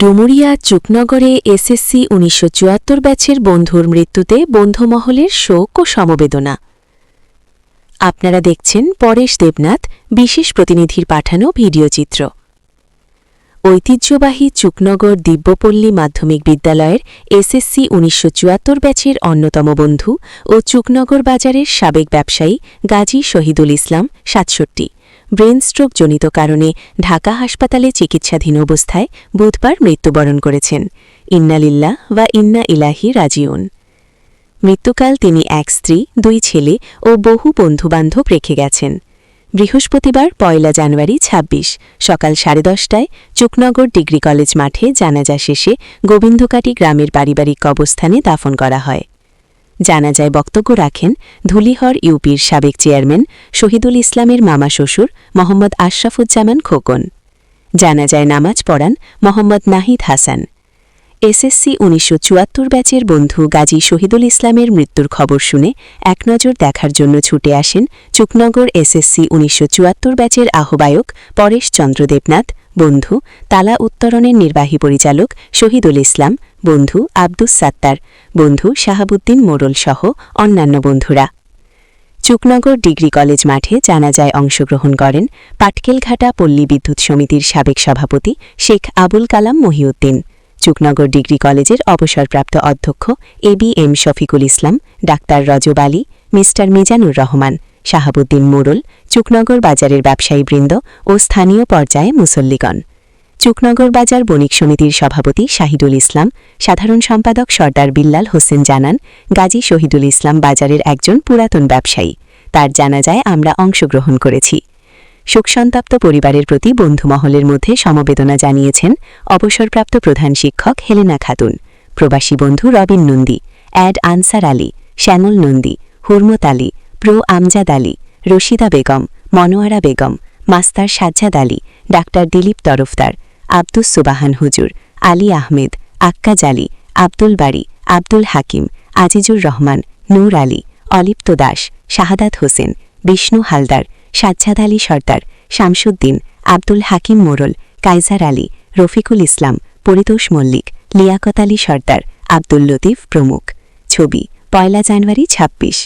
Dumuria চুকনগরে SSC উনিশশো চুয়াত্তর ব্যাচের বন্ধুর মৃত্যুতে বন্ধুমহলের শোক ও সমবেদনা। আপনারা দেখছেন পরেশ দেবনাথ, বিশেষ প্রতিনিধির পাঠানো ভিডিওচিত্র ঐতিহ্যবাহী চুকনগর দিব্যপল্লী মাধ্যমিক বিদ্যালয়ের এসএসসি উনিশশো চুয়াত্তর ব্যাচের অন্যতম বন্ধু ও চুকনগর বাজারের সাবেক ব্যবসায়ী গাজী শহীদুল ইসলাম, সাতষট্টি। ব্রেন স্ট্রোকজনিত কারণে ঢাকা হাসপাতালে চিকিৎসাধীন অবস্থায় বুধবার মৃত্যুবরণ করেছেন। ইন্নালিল্লাহ বা ইন্না ইলাহি রাজিউন। মৃত্যুকাল তিনি এক স্ত্রী, দুই ছেলে ও বহু বন্ধুবান্ধব রেখে গেছেন। বৃহস্পতিবার পয়লা জানুয়ারি ২৬ সকাল সাড়ে দশটায় চুকনগর ডিগ্রি কলেজ মাঠে জানাজা শেষে গোবিন্দকাটি গ্রামের পারিবারিক কবস্থানে দাফন করা হয়। জানাজায় বক্তব্য রাখেন ধুলিহর ইউপির সাবেক চেয়ারম্যান শহীদুল ইসলামের মামা শ্বশুর মোহাম্মদ আশরাফুজ্জামান খোকন। জানা যায় নামাজ পড়ান মোহাম্মদ নাহিদ হাসান। এসএসসি উনিশশো চুয়াত্তর ব্যাচের বন্ধু গাজী শহীদুল ইসলামের মৃত্যুর খবর শুনে একনজর দেখার জন্য ছুটে আসেন চুকনগর এসএসসি উনিশশো চুয়াত্তর ব্যাচের আহ্বায়ক পরেশ চন্দ্র দেবনাথ বন্ধু, তালা উত্তরণের নির্বাহী পরিচালক শহীদুল ইসলাম, বন্ধু আব্দুস সাত্তার, বন্ধু শাহাবুদ্দিন মোড়ল সহ অন্যান্য বন্ধুরা। চুকনগর ডিগ্রি কলেজ মাঠে জানাজায় অংশগ্রহণ করেন পাটকেলঘাটা পল্লী বিদ্যুৎ সমিতির সাবেক সভাপতি শেখ আবুল কালাম মহিউদ্দিন। চুকনগর ডিগ্রি কলেজের অবসরপ্রাপ্ত অধ্যক্ষ A B M Shafikul Islam, doctor Rajab Ali, mister Mizanur Rahman. Shahabuddin Morol, Chuknagar বাজারের ব্যবসায়ীবৃন্দ ও স্থানীয় পর্যায়ে মুসল্লিগণ। চুকনগর বাজার বণিক সমিতির সভাপতি শাহিদুল ইসলাম, সাধারণ সম্পাদক সর্দার বিল্লাল হোসেন জানান, গাজী শহীদুল ইসলাম বাজারের একজন পুরাতন ব্যবসায়ী। তার জানাজায় আমরা অংশগ্রহণ করেছি। শোকসন্তপ্ত পরিবারের প্রতি বন্ধুমহলের মধ্যে সমবেদনা জানিয়েছেন অবসরপ্রাপ্ত প্রধান শিক্ষক হেলেনা খাতুন, প্রবাসী বন্ধু Robin Nandi, ad Ansar Ali, Shyamal Nandi, Hurmat Ali pro Amjad Ali, Rashida Begum, Monowara Begum, master Sajjad Ali, doctor Dilip Tarafdar, Abdus Subhan হুজুর, আলী আহমেদ, আক্কাজ আলী, আব্দুল বাড়ি আব্দুল হাকিম, আজিজুর রহমান, নূর আলী, অলিপ্ত দাস, শাহাদাত হোসেন, বিষ্ণু হালদার, সাজ্জাদ আলী সর্দার, শামসুদ্দিন, আব্দুল হাকিম মোরল কাইজার আলী, রফিকুল ইসলাম, পরিতোষ মল্লিক, লিয়াকত আলী সর্দার, আব্দুল লতিফ প্রমুখ। ছবি পয়লা জানুয়ারি ছাব্বিশ।